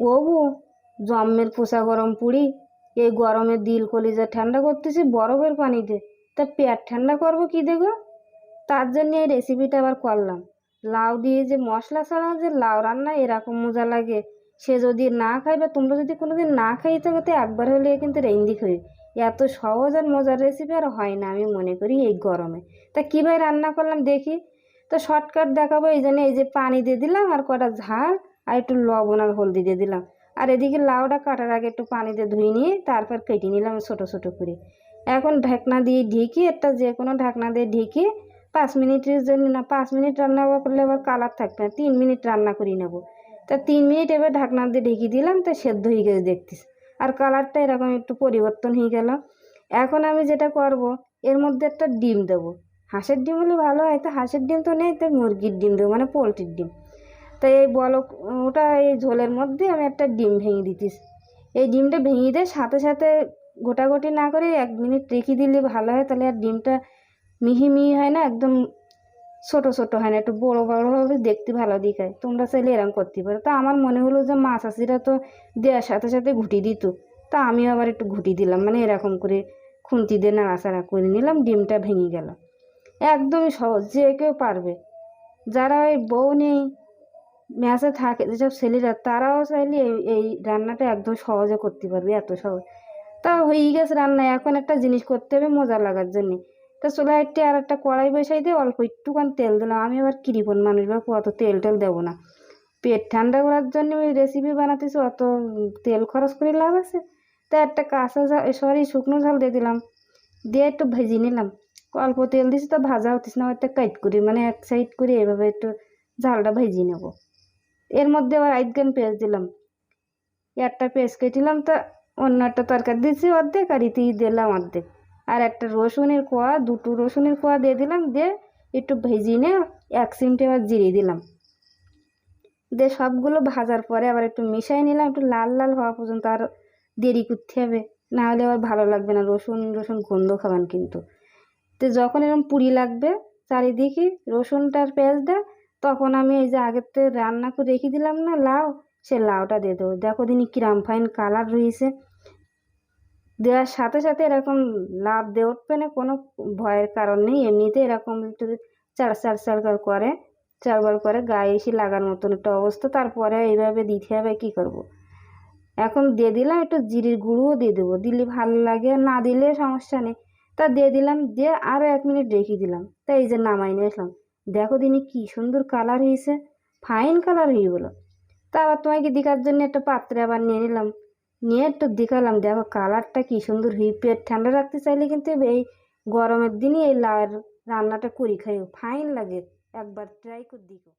Obu জম্মের পোষা গরম পুড়ি এই গরমে দিল কলিজা ঠান্ডা করতেছি বরফের পানিতে, তা পেট ঠান্ডা করব কি দেখো? তার জন্য এই রেসিপিটা আবার করলাম। লাউ দিয়ে যে মশলা ছাড়া যে লাউ রান্না এরকম মজা লাগে, সে যদি না খায় বা তোমরা যদি কোনোদিন না খাই থাকো, তো একবার হলে কিন্তু রেন্দি খাই এত সহজ আর মজার রেসিপি আর হয় না আমি মনে করি এই গরমে। তা কীভাবে রান্না করলাম দেখি? তো শর্টকাট দেখাবো, এই জন্য এই যে পানি দিয়ে দিলাম আর কটা ঝাল আর একটু লবণ আর হলদি দিয়ে দিলাম। আর এদিকে লাউটা কাটার আগে একটু পানিতে ধুয়ে নিয়ে তারপর কেটে নিলাম ছোটো ছোটো করে। এখন ঢাকনা দিয়ে ঢেকে একটা যে কোনো ঢাকনা দিয়ে ঢেকে পাঁচ মিনিটের জন্য না, পাঁচ মিনিট রান্না করলে আবার কালার থাকবে না, তিন মিনিট রান্না করে নেব। তা তিন মিনিট এবার ঢাকনা দিয়ে ঢেকে দিলাম, তা সেদ্ধ হয়ে গেছে দেখতিস আর কালারটা এরকম একটু পরিবর্তন হয়ে গেল। এখন আমি যেটা করব, এর মধ্যে একটা ডিম দেবো। হাঁসের ডিম হলে ভালো হয়, তো হাঁসের ডিম তো নেই, তো মুরগির ডিম দেবো মানে পোলট্রির ডিম। তাই এই বলক, ওটা এই ঝোলের মধ্যে আমি একটা ডিম ভেঙে দিতিস এই ডিমটা ভেঙে দিয়ে সাথে সাথে গোটাগুটি না করে এক মিনিট রেখে দিলে ভালো হয়, তাহলে আর ডিমটা মিহি মিহি হয় না, একদম ছোট ছোট হয় না, একটু বড় বড় হবে, দেখতে ভালো দেখায়। তোমরা চাইলে এরকম করতে পারো। তা আমার মনে হলো যে মাছ আসিরা তো দেওয়ার সাথে সাথে ঘুটি দিত। তা আমিও আবার একটু ঘুটি দিলাম মানে এরকম করে খুন্তি দিয়ে নাড়াচাড়া করে নিলাম, ডিমটা ভেঙে গেল। একদমই সহজ, যে কেউ পারবে। যারা ওই বউ নেই ম্যাচে থাকে, যেসব ছেলেরা, তারাও চাইলে এই এই রান্নাটা একদম সহজে করতে পারবে, এত সহজ। তা হয়ে গেছে রান্না এখন একটা জিনিস করতে হবে মজা লাগার জন্যে। তা চুলায় একটি আর একটা কড়াই বসাই দিয়ে অল্প একটুখানি তেল দিলাম। আমি আবার কিরিপন মানুষ বা অত তেল টেল দেবো না। পেট ঠান্ডা করার জন্য ওই রেসিপি বানাতেছি, অত তেল খরচ করে লাভ আছে। তা একটা কাঁচা ঝাল সরি শুকনো ঝাল দিয়ে দিলাম। দিয়ে একটু ভেজে নিলাম। অল্প তেল দিছি, তো ভাজা হতিস না একটা কাইট করি মানে এক সাইড করে এভাবে একটু ঝালটা ভেজে নেব। এর মধ্যে আবার আইটগান পেঁয়াজ দিলাম। একটা পেঁয়াজ কেটিলাম তা অন্য একটা তরকারি দিয়েছি অর্ধেক আর ইতি দিলাম অর্ধেক। আর একটা রসুনের কোয়া, দুটো রসুনের কোয়া দিয়ে দিলাম, দিয়ে একটু ভেজে নিয়ে এক চিমটে আবার জিরিয়ে দিলাম। দিয়ে সবগুলো ভাজার পরে আবার একটু মিশাই নিলাম, একটু লাল লাল হওয়া পর্যন্ত আর দেরি করতে হবে। না হলে আবার ভালো লাগবে না, রসুন রসুন গন্ধ খাবেন কিন্তু। তো যখন এরকম পুরি লাগবে, চারিদিকে রসুনটার পেঁয়াজটা তখন আমি এই যে আগের থেকে রান্না করে রেখে দিলাম না লাউ, সে লাউটা দিয়ে দেবো। দেখো দিনই কিরাম ফাইন কালার রয়েছে। দেওয়ার সাথে সাথে এরকম লাভ দিয়ে উঠবে না, কোনো ভয়ের কারণ নেই। এমনিতে এরকম একটু চার চার চার করে চারবার করে গায়ে এসে লাগার মতন একটা অবস্থা। তারপরে এইভাবে দিতে হবে, কী করব। এখন দিয়ে দিলাম একটু জিরির গুঁড়োও দিয়ে দেবো। দিলে ভালো লাগে, না দিলে সমস্যা নেই। তা দিয়ে দিলাম, দিয়ে আরও এক মিনিট রেখে দিলাম। তা এই যে নামাই নিয়ে আসলাম। দেখো দিনি কি সুন্দর কালার হয়েছে। ফাইন কালার হয়ে গেলো তা আবার তোমাকে দেখার জন্য একটা পাত্রে আবার নিয়ে নিলাম। নিয়ে একটু দেখালাম দেখো কালারটা কি সুন্দর হয়ে পেট ঠান্ডা রাখতে চাইলে কিন্তু এই গরমের দিনই এই লাউয়ের রান্নাটা করি খাইও। ফাইন লাগে। একবার ট্রাই করে দেখো।